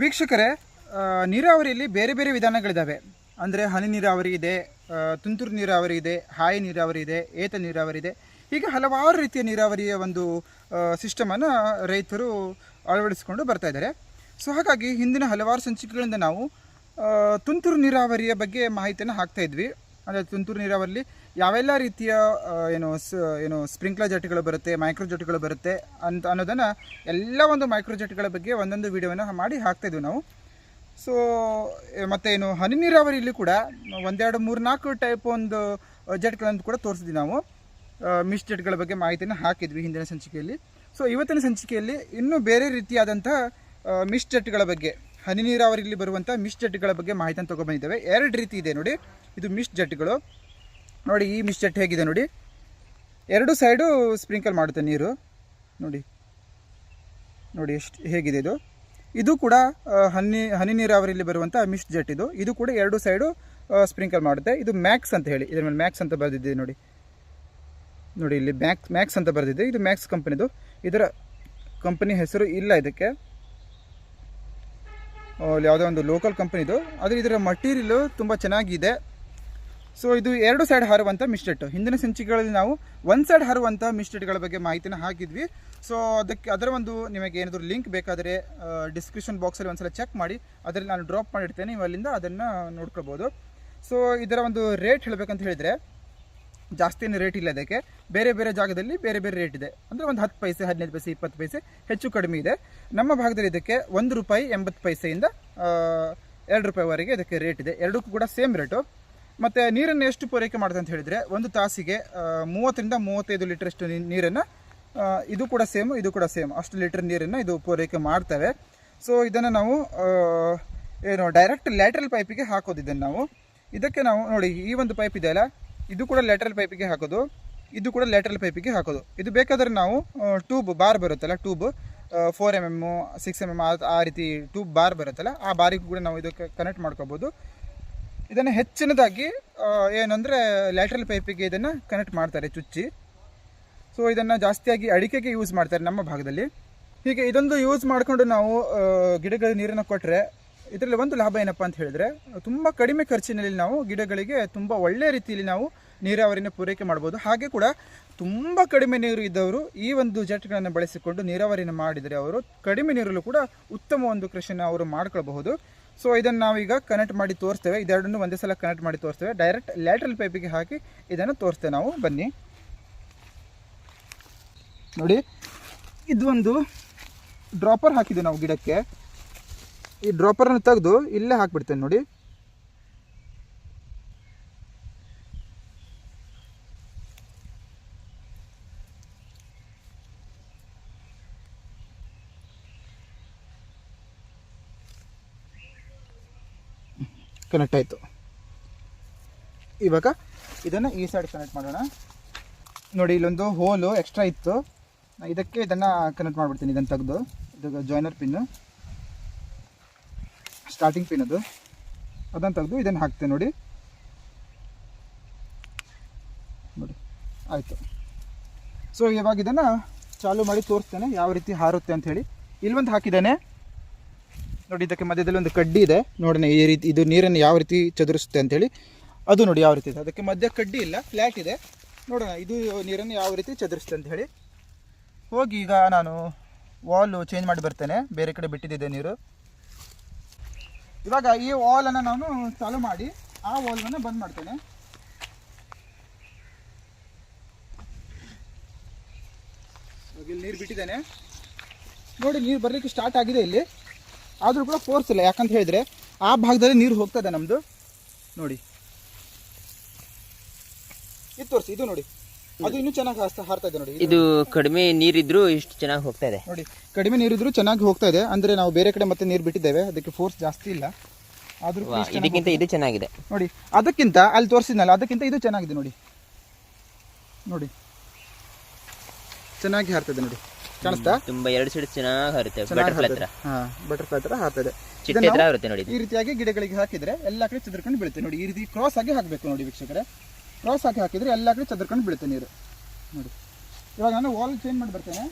ವೀಕ್ಷಕರೇ ನೀರಾವರಿಯಲ್ಲಿ ಬೇರೆ ಬೇರೆ ವಿಧಾನಗಳಿದ್ದಾವೆ. ಅಂದರೆ ಹನಿ ನೀರಾವರಿ ಇದೆ ತುಂತುರು ನೀರಾವರಿ ಇದೆ, ಹಾಯಿ ನೀರಾವರಿ ಇದೆ, ಏತ ನೀರಾವರಿ ಇದೆ. ಹೀಗೆ ಹಲವಾರು ರೀತಿಯ ನೀರಾವರಿಯ ಒಂದು ಸಿಸ್ಟಮನ್ನು ರೈತರು ಅಳವಡಿಸಿಕೊಂಡು ಬರ್ತಾ ಇದ್ದಾರೆ. ಸೊ ಹಾಗಾಗಿ ಹಿಂದಿನ ಹಲವಾರು ಸಂಚಿಕೆಗಳಿಂದ ನಾವು ತುಂತುರು ನೀರಾವರಿಯ ಬಗ್ಗೆ ಮಾಹಿತಿಯನ್ನು ಹಾಕ್ತಾ ಇದ್ವಿ. ಅಂದರೆ ತುಂತುರು ನೀರಾವರಿಲಿ ಯಾವೆಲ್ಲ ರೀತಿಯ ಏನು, ಸ್, ಏನು, ಸ್ಪ್ರಿಂಕ್ಲರ್ ಜೆಟ್ಗಳು ಬರುತ್ತೆ, ಮೈಕ್ರೋ ಜೆಟ್ಗಳು ಬರುತ್ತೆ ಅಂತ ಅನ್ನೋದನ್ನು ಎಲ್ಲ ಒಂದು ಮೈಕ್ರೋ ಜೆಟ್ಗಳ ಬಗ್ಗೆ ಒಂದೊಂದು ವಿಡಿಯೋವನ್ನು ಮಾಡಿ ಹಾಕ್ತಾಯಿದ್ವಿ ನಾವು. ಸೊ ಮತ್ತು ಏನು, ಹನಿ ನೀರಾವರಿಯಲ್ಲಿ ಕೂಡ ಒಂದೆರಡು ಮೂರು ನಾಲ್ಕು ಟೈಪ್ ಒಂದು ಜೆಟ್ಗಳನ್ನು ಕೂಡ ತೋರಿಸಿದ್ವಿ ನಾವು. ಮಿಸ್ ಜೆಟ್ಗಳ ಬಗ್ಗೆ ಮಾಹಿತಿಯನ್ನು ಹಾಕಿದ್ವಿ ಹಿಂದಿನ ಸಂಚಿಕೆಯಲ್ಲಿ. ಸೊ ಇವತ್ತಿನ ಸಂಚಿಕೆಯಲ್ಲಿ ಇನ್ನೂ ಬೇರೆ ರೀತಿಯಾದಂಥ ಮಿಸ್ ಜೆಟ್ಗಳ ಬಗ್ಗೆ, ಹನಿ ನೀರಾವರಿಯಲ್ಲಿ ಬರುವಂಥ ಮಿಸ್ ಜೆಟ್ಗಳ ಬಗ್ಗೆ ಮಾಹಿತಿಯನ್ನು ತೊಗೊಬಂದಿದ್ದೇವೆ ಎರಡು ರೀತಿ ಇದೆ ನೋಡಿ. ಇದು ಮಿಸ್ ಜೆಟ್ಗಳು. ನೋಡಿ, ಈ ಮಿಶ್ಚಟ್ ಹೇಗಿದೆ ನೋಡಿ. ಎರಡು ಸೈಡು ಸ್ಪ್ರಿಂಕಲ್ ಮಾಡುತ್ತೆ ನೀರು. ನೋಡಿ. ನೋಡಿ ಎಷ್ಟು ಹೇಗಿದೆ ಇದು. ಇದು ಕೂಡ ಹನಿ ಹನಿ ನೀರಾವರಿಯಲ್ಲಿ ಬರುವಂಥ ಮಿಸ್ಟ್ ಜೆಟ್ ಇದು. ಇದು ಕೂಡ ಎರಡು ಸೈಡು ಸ್ಪ್ರಿಂಕಲ್ ಮಾಡುತ್ತೆ. ಇದು ಮ್ಯಾಕ್ಸ್ ಅಂತ ಹೇಳಿ. ಇದರ ಮೇಲೆ ಮ್ಯಾಕ್ಸ್ ಅಂತ ಬರೆದಿದ್ದೀವಿ ನೋಡಿ. ನೋಡಿ, ಇಲ್ಲಿ ಮ್ಯಾಕ್ಸ್ ಮ್ಯಾಕ್ಸ್ ಅಂತ ಬರೆದಿದೆ ಇದು ಮ್ಯಾಕ್ಸ್ ಕಂಪನಿದು ಇದರ ಕಂಪನಿ ಹೆಸರು ಇಲ್ಲ ಇದಕ್ಕೆ. ಯಾವುದೋ ಒಂದು ಲೋಕಲ್ ಕಂಪನಿದು ಆದರೆ ಇದರ ಮಟೀರಿಯಲು ತುಂಬ ಚೆನ್ನಾಗಿದೆ. ಸೊ ಇದು ಎರಡು ಸೈಡ್ ಹಾರುವಂಥ ಮಿಸ್ಟೆಟ್ ಹಿಂದಿನ ಸಂಚಿಕೆಗಳಲ್ಲಿ ನಾವು ಒಂದು ಸೈಡ್ ಹಾರುವಂಥ ಮಿಸ್ಟೆಟ್ಗಳ ಬಗ್ಗೆ ಮಾಹಿತಿನ ಹಾಕಿದ್ವಿ. ಸೊ ಅದಕ್ಕೆ, ಅದರ ಒಂದು ನಿಮಗೆ ಏನಾದರೂ ಲಿಂಕ್ ಬೇಕಾದರೆ ಡಿಸ್ಕ್ರಿಪ್ಷನ್ ಬಾಕ್ಸಲ್ಲಿ ಒಂದ್ಸಲ ಚೆಕ್ ಮಾಡಿ. ಅದರಲ್ಲಿ ನಾನು ಡ್ರಾಪ್ ಮಾಡಿರ್ತೇನೆ. ನೀವು ಅಲ್ಲಿಂದ ಅದನ್ನು ನೋಡ್ಕೊಳ್ಬೋದು. ಸೊ ಇದರ ಒಂದು ರೇಟ್ ಹೇಳಬೇಕಂತ ಹೇಳಿದರೆ, ಜಾಸ್ತಿ ಏನು ರೇಟ್ ಇಲ್ಲ ಅದಕ್ಕೆ ಬೇರೆ ಬೇರೆ ಜಾಗದಲ್ಲಿ ಬೇರೆ ಬೇರೆ ರೇಟ್ ಇದೆ. ಅಂದರೆ ಒಂದು ಹತ್ತು ಪೈಸೆ, ಹದಿನೈದು ಪೈಸೆ, ಇಪ್ಪತ್ತು ಪೈಸೆ ಹೆಚ್ಚು ಕಡಿಮೆ ಇದೆ. ನಮ್ಮ ಭಾಗದಲ್ಲಿ ಇದಕ್ಕೆ ಒಂದು ರೂಪಾಯಿ ಎಂಬತ್ತು ಪೈಸೆಯಿಂದ ಎರಡು ರೂಪಾಯಿವರೆಗೆ ಇದಕ್ಕೆ ರೇಟ್ ಇದೆ. ಎರಡಕ್ಕೂ ಕೂಡ ಸೇಮ್ ರೇಟು ಮತ್ತು ನೀರನ್ನು ಎಷ್ಟು ಪೂರೈಕೆ ಮಾಡುತ್ತೆ ಅಂತ ಹೇಳಿದರೆ, ಒಂದು ತಾಸಿಗೆ ಮೂವತ್ತರಿಂದ ಮೂವತ್ತೈದು ಲೀಟ್ರಷ್ಟು ನೀರನ್ನು ಇದು ಕೂಡ ಸೇಮ್, ಇದು ಕೂಡ ಸೇಮ್. ಅಷ್ಟು ಲೀಟರ್ ನೀರನ್ನು ಇದು ಪೂರೈಕೆ ಮಾಡ್ತವೆ. ಸೊ ಇದನ್ನು ನಾವು ಏನು ಡೈರೆಕ್ಟ್ ಲ್ಯಾಟ್ರಲ್ ಪೈಪಿಗೆ ಹಾಕೋದು ಇದನ್ನು ನಾವು. ಇದಕ್ಕೆ ನಾವು, ನೋಡಿ, ಈ ಒಂದು ಪೈಪ್ ಇದೆಯಲ್ಲ ಇದು ಕೂಡ ಲ್ಯಾಟ್ರಲ್ ಪೈಪಿಗೆ ಹಾಕೋದು, ಇದು ಕೂಡ ಲ್ಯಾಟ್ರಲ್ ಪೈಪಿಗೆ ಹಾಕೋದು. ಇದು ಬೇಕಾದರೆ ನಾವು ಟ್ಯೂಬ್ ಬಾರ್ ಬರುತ್ತಲ್ಲ tube four M M six M M ಆ ರೀತಿ ಟ್ಯೂಬ್ ಬಾರ್ ಬರುತ್ತಲ್ಲ, ಆ ಬಾರಿಗೂ ಕೂಡ ನಾವು ಇದಕ್ಕೆ ಕನೆಕ್ಟ್ ಮಾಡ್ಕೋಬೋದು. ಇದನ್ನು ಹೆಚ್ಚಿನದಾಗಿ ಏನಂದರೆ ಲ್ಯಾಟ್ರಲ್ ಪೈಪಿಗೆ ಇದನ್ನು ಕನೆಕ್ಟ್ ಮಾಡ್ತಾರೆ ಚುಚ್ಚಿ. ಸೊ ಇದನ್ನು ಜಾಸ್ತಿಯಾಗಿ ಅಡಿಕೆಗೆ ಯೂಸ್ ಮಾಡ್ತಾರೆ ನಮ್ಮ ಭಾಗದಲ್ಲಿ. ಹೀಗೆ ಇದೊಂದು ಯೂಸ್ ಮಾಡಿಕೊಂಡು ನಾವು ಗಿಡಗಳಿಗೆ ನೀರನ್ನು ಕೊಟ್ಟರೆ ಇದರಲ್ಲಿ ಒಂದು ಲಾಭ ಏನಪ್ಪ ಅಂತ ಹೇಳಿದ್ರೆ, ತುಂಬ ಕಡಿಮೆ ಖರ್ಚಿನಲ್ಲಿ ನಾವು ಗಿಡಗಳಿಗೆ ತುಂಬ ಒಳ್ಳೆಯ ರೀತಿಯಲ್ಲಿ ನಾವು ನೀರಾವರಿನ ಪೂರೈಕೆ ಮಾಡ್ಬೋದು. ಹಾಗೆ ಕೂಡ ತುಂಬ ಕಡಿಮೆ ನೀರು ಇದ್ದವರು ಈ ಒಂದು ಜೆಟ್ಗಳನ್ನು ಬಳಸಿಕೊಂಡು ನೀರಾವರಿನ ಮಾಡಿದರೆ ಅವರು ಕಡಿಮೆ ನೀರಲ್ಲೂ ಕೂಡ ಉತ್ತಮ ಒಂದು ಕೃಷಿನ ಅವರು ಮಾಡ್ಕೊಳ್ಬಹುದು. ಸೊ ಇದನ್ನು ನಾವೀಗ ಕನೆಕ್ಟ್ ಮಾಡಿ ತೋರಿಸ್ತೇವೆ. ಇದೆರಡನ್ನು ಒಂದೇ ಸಲ ಕನೆಕ್ಟ್ ಮಾಡಿ ತೋರಿಸ್ತೇವೆ. ಡೈರೆಕ್ಟ್ ಲ್ಯಾಟ್ರಲ್ ಪೈಪಿಗೆ ಹಾಕಿ ಇದನ್ನು ತೋರಿಸ್ತೇವೆ ನಾವು. ಬನ್ನಿ. ನೋಡಿ, ಇದೊಂದು ಡ್ರಾಪರ್ ಹಾಕಿದ್ದೀವಿ ನಾವು ಗಿಡಕ್ಕೆ. ಈ ಡ್ರಾಪರನ್ನು ತೆಗೆದು ಇಲ್ಲೇ ಹಾಕಿಬಿಡ್ತೇನೆ ನೋಡಿ. ಕನೆಕ್ಟ್ ಆಯಿತು. ಇವಾಗ ಇದನ್ನು ಈ ಸೈಡ್ ಕನೆಕ್ಟ್ ಮಾಡೋಣ. ನೋಡಿ, ಇಲ್ಲೊಂದು ಹೋಲು ಎಕ್ಸ್ಟ್ರಾ ಇತ್ತು. ಇದಕ್ಕೆ ಇದನ್ನು ಕನೆಕ್ಟ್ ಮಾಡಿಬಿಡ್ತೀನಿ ಇದನ್ನು ತೆಗೆದು. ಇದು ಜಾಯ್ನರ್ ಪಿನ್ನು ಸ್ಟಾರ್ಟಿಂಗ್ ಪಿನ್ ಅದು. ಅದನ್ನು ತೆಗೆದು ಇದನ್ನು ಹಾಕ್ತೇನೆ ನೋಡಿ. ನೋಡಿ, ಆಯಿತು. ಸೊ ಇವಾಗ ಇದನ್ನು ಚಾಲು ಮಾಡಿ ತೋರಿಸ್ತೇನೆ ಯಾವ ರೀತಿ ಹಾರುತ್ತೆ ಅಂತ ಹೇಳಿ. ಇಲ್ಲೊಂದು ಹಾಕಿದ್ದೇನೆ. ನೋಡಿ, ಇದಕ್ಕೆ ಮಧ್ಯದಲ್ಲಿ ಒಂದು ಕಡ್ಡಿ ಇದೆ. ನೋಡೋಣ, ಈ ರೀತಿ, ಇದು ನೀರನ್ನು ಯಾವ ರೀತಿ ಚದುರಿಸುತ್ತೆ ಅಂತೇಳಿ. ಅದು ನೋಡಿ ಯಾವ ರೀತಿ ಇದೆ. ಅದಕ್ಕೆ ಮಧ್ಯ ಕಡ್ಡಿ ಇಲ್ಲ ಫ್ಲ್ಯಾಟ್ ಇದೆ. ನೋಡೋಣ, ಇದು ನೀರನ್ನು ಯಾವ ರೀತಿ ಚದುರಿಸುತ್ತೆ ಅಂತ ಹೇಳಿ. ಹೋಗಿ, ಈಗ ನಾನು ವಾಲು ಚೇಂಜ್ ಮಾಡಿ ಬರ್ತೇನೆ. ಬೇರೆ ಕಡೆ ಬಿಟ್ಟಿದ್ದೆ ನೀರು. ಇವಾಗ ಈ ವಾಲನ್ನು ನಾನು ಚಾಲು ಮಾಡಿ, ಆ ವಾಲ್ವನ್ನು ಬಂದ್ ಮಾಡ್ತೇನೆ. ಇಲ್ಲಿ ನೀರು ಬಿಟ್ಟಿದ್ದೇನೆ. ನೋಡಿ, ನೀರು ಬರಲಿಕ್ಕೆ ಸ್ಟಾರ್ಟ್ ಆಗಿದೆ ಇಲ್ಲಿ. ಆದರೂ ಕೂಡ ಫೋರ್ಸ್ ಇಲ್ಲ. ಯಾಕಂತ ಹೇಳಿದ್ರೆ ಆ ಭಾಗದಲ್ಲಿ ನೀರು ಹೋಗ್ತದೆ ನಮ್ಮದು ನೋಡಿ. ಇದು ತೋರಿಸಿ ಇದು ನೋಡಿ. ಅದು ಇನ್ನೂ ಚೆನ್ನಾಗಿ ಹಾರ್ತಾ ಇದೆ ನೋಡಿ. ಇದು ಕಡಿಮೆ ನೀರಿದ್ರು ಇಷ್ಟು ಚೆನ್ನಾಗಿ ಹೋಗ್ತಾ ಇದೆ. ನೋಡಿ ಕಡಿಮೆ ನೀರಿದ್ರು ಚೆನ್ನಾಗಿ ಹೋಗ್ತಾ ಇದೆ. ಅಂದ್ರೆ ನಾವು ಬೇರೆ ಕಡೆ ಮತ್ತೆ ನೀರು ಬಿಟ್ಟಿದ್ದೇವೆ. ಅದಕ್ಕೆ ಫೋರ್ಸ್ ಜಾಸ್ತಿ ಇಲ್ಲ. ಆದರೂ ಇದಕ್ಕಿಂತ ಇದು ಚೆನ್ನಾಗಿದೆ. ನೋಡಿ ಅದಕ್ಕಿಂತ ಅಲ್ಲಿ ತೋರಿಸಿದ್ನಲ್ಲ ಅದಕ್ಕಿಂತ ಇದು ಚೆನ್ನಾಗಿದೆ ನೋಡಿ. ನೋಡಿ. ಚೆನ್ನಾಗಿ ಹಾರ್ತದೆ ನೋಡಿ. ಕಾಣಿಸ್ತಾ? ತುಂಬಾ ಎರಡು ಸೈಡ್ ಚೆನ್ನಾಗಿ ಹರುತ್ತೆ ಬಟರ್ಫ್ಲೈ ಹತ್ರ ಹಾ ಬಟರ್ಫ್ಲೈ ತರ ಹಾರ್ತದೆ. ಚಿಟ್ಟೆ ನೋಡಿ ಈ ರೀತಿಯಾಗಿ ಗಿಡಗಳಿಗೆ ಹಾಕಿದ್ರೆ ಎಲ್ಲಾ ಕಡೆ ಚದರ್ಕೊಂಡು ಬೀಳುತ್ತೆ. ನೋಡಿ ಈ ರೀತಿ ಕ್ರಾಸ್ ಆಗಿ ಹಾಕಬೇಕು ನೋಡಿ ವೀಕ್ಷಕರೇ. ಕ್ರಾಸ್ ಆಗಿ ಹಾಕಿದ್ರೆ ಎಲ್ಲಾ ಕಡೆ ಚದರ್ಕೊಂಡು ಬೀಳುತ್ತೆ ನೀರು. ನೋಡಿ. ಇವಾಗ ನಾನು ವಾಲ್ ಚೇಂಜ್ ಮಾಡಿ ಬರ್ತೇನೆ.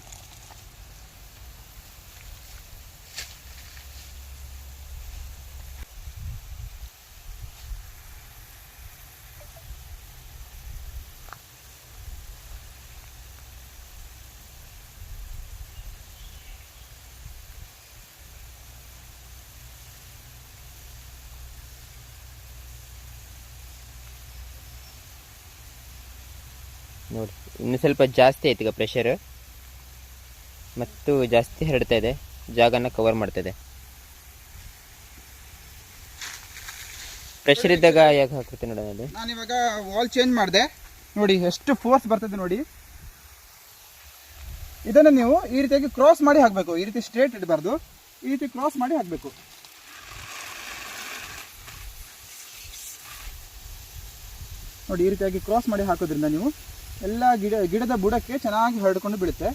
ನೋಡಿ. ಇನ್ನು ಸ್ವಲ್ಪ ಜಾಸ್ತಿ ಆಯ್ತು ಈಗ ಪ್ರೆಷರ್ ಮತ್ತು ಜಾಸ್ತಿ ಹರಡ್ತಾ ಇದೆ. ಜಾಗನ ಕವರ್ ಮಾಡ್ತಾ ಇದೆ ಪ್ರೆಷರ್ ಇದ್ದಾಗ ಯಾಕೆ ಹಾಕುತ್ತೆ ನೋಡಿ ಅದು. ನಾನು ಇವಾಗ ವಾಲ್ ಚೇಂಜ್ ಮಾಡಿದೆ. ನೋಡಿ ಎಷ್ಟು ಫೋರ್ಸ್ ಬರ್ತದೆ ನೋಡಿ. ಇದನ್ನು ನೀವು ಈ ರೀತಿಯಾಗಿ ಕ್ರಾಸ್ ಮಾಡಿ ಹಾಕಬೇಕು. ಈ ರೀತಿ ಸ್ಟ್ರೇಟ್ ಇಡಬಾರ್ದು. ಈ ರೀತಿ ಕ್ರಾಸ್ ಮಾಡಿ ಹಾಕಬೇಕು. ನೋಡಿ ಈ ರೀತಿಯಾಗಿ ಕ್ರಾಸ್ ಮಾಡಿ ಹಾಕೋದ್ರಿಂದ ನೀವು ಎಲ್ಲ ಗಿಡ ಗಿಡದ ಬುಡಕ್ಕೆ ಚೆನ್ನಾಗಿ ಹರಡ್ಕೊಂಡು ಬೀಳುತ್ತೆ.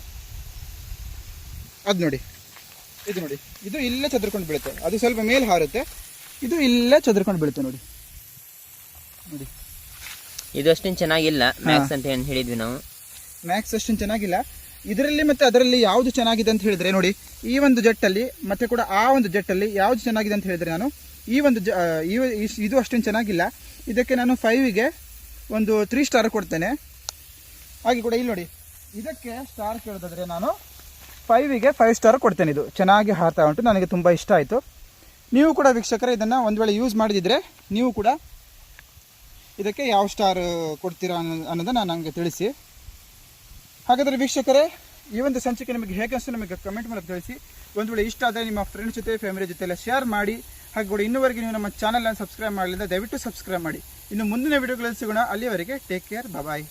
ಅದು ನೋಡಿ. ಇದು ನೋಡಿ. ಇದು ಇಲ್ಲೇ ಚದ್ರಕೊಂಡು ಬೀಳುತ್ತೆ. ಅದು ಸ್ವಲ್ಪ ಮೇಲೆ ಹಾರುತ್ತೆ. ಇದು ಇಲ್ಲೇ ಚದ್ರಕೊಂಡು ಬೀಳುತ್ತೆ ನೋಡಿ. ನೋಡಿ. ಇದು ಅಷ್ಟೇನು ಚೆನ್ನಾಗಿಲ್ಲ. ಮ್ಯಾಕ್ಸ್ ಅಂತ ಏನು ಹೇಳಿದ್ವಿ ನಾವು. ಮ್ಯಾಕ್ಸ್ ಅಷ್ಟೊಂದು ಚೆನ್ನಾಗಿಲ್ಲ. ಇದರಲ್ಲಿ ಮತ್ತೆ ಅದರಲ್ಲಿ ಯಾವುದು ಚೆನ್ನಾಗಿದೆ ಅಂತ ಹೇಳಿದ್ರೆ ನೋಡಿ ಈ ಒಂದು ಜೆಟ್ಟಲ್ಲಿ ಮತ್ತೆ ಕೂಡ ಆ ಒಂದು ಜೆಟ್ಟಲ್ಲಿ ಯಾವುದು ಚೆನ್ನಾಗಿದೆ ಅಂತ ಹೇಳಿದ್ರೆ ನಾನು ಈ ಒಂದು ಇದು ಅಷ್ಟೊಂದು ಚೆನ್ನಾಗಿಲ್ಲ. ಇದಕ್ಕೆ ನಾನು ಫೈವಿಗೆ ಒಂದು ತ್ರೀ ಸ್ಟಾರ್ ಕೊಡ್ತೇನೆ. ಹಾಗೆ ಕೂಡ ಇಲ್ಲಿ ನೋಡಿ. ಇದಕ್ಕೆ ಸ್ಟಾರ್ ಕೇಳೋದಾದ್ರೆ ನಾನು ಫೈವಿಗೆ ಫೈವ್ ಸ್ಟಾರ್ ಕೊಡ್ತೇನೆ ಇದು. ಚೆನ್ನಾಗಿ ಹಾರ್ತಾ ಉಂಟು, ನನಗೆ ತುಂಬ ಇಷ್ಟ ಆಯಿತು. ನೀವು ಕೂಡ ವೀಕ್ಷಕರೇ ಇದನ್ನು ಒಂದು ವೇಳೆ ಯೂಸ್ ಮಾಡಿದಿದ್ರೆ ನೀವು ಕೂಡ ಇದಕ್ಕೆ ಯಾವ ಸ್ಟಾರ್ ಕೊಡ್ತೀರಾ ಅನ್ನೋ ಅನ್ನೋದನ್ನು ನನಗೆ ತಿಳಿಸಿ. ಹಾಗಾದರೆ ವೀಕ್ಷಕರೇ, ಈ ಒಂದು ಸಂಚಿಕೆ ನಿಮಗೆ ಹೇಗೆ ಅನಿಸ್ತು ನಮಗೆ ಕಮೆಂಟ್ ಮೂಲಕ ತಿಳಿಸಿ. ಒಂದು ವೇಳೆ ಇಷ್ಟ ಆದರೆ ನಿಮ್ಮ ಫ್ರೆಂಡ್ಸ್ ಜೊತೆ ಫ್ಯಾಮಿಲಿ ಜೊತೆ ಎಲ್ಲ ಶೇರ್ ಮಾಡಿ. ಹಾಗೆ ಕೂಡ ಇನ್ನೂವರೆಗೆ ನೀವು ನಮ್ಮ ಚಾನಲನ್ನು ಸಬ್ಸ್ಕ್ರೈಬ್ ಮಾಡಲಿಲ್ಲ, ದಯವಿಟ್ಟು ಸಬ್ಸ್ಕ್ರೈಬ್ ಮಾಡಿ. ಇನ್ನು ಮುಂದಿನ ವಿಡಿಯೋಗಳಲ್ಲಿ ಸಿಗೋಣ. ಅಲ್ಲಿವರೆಗೆ ಟೇಕ್ ಕೇರ್ ಬಾಯ್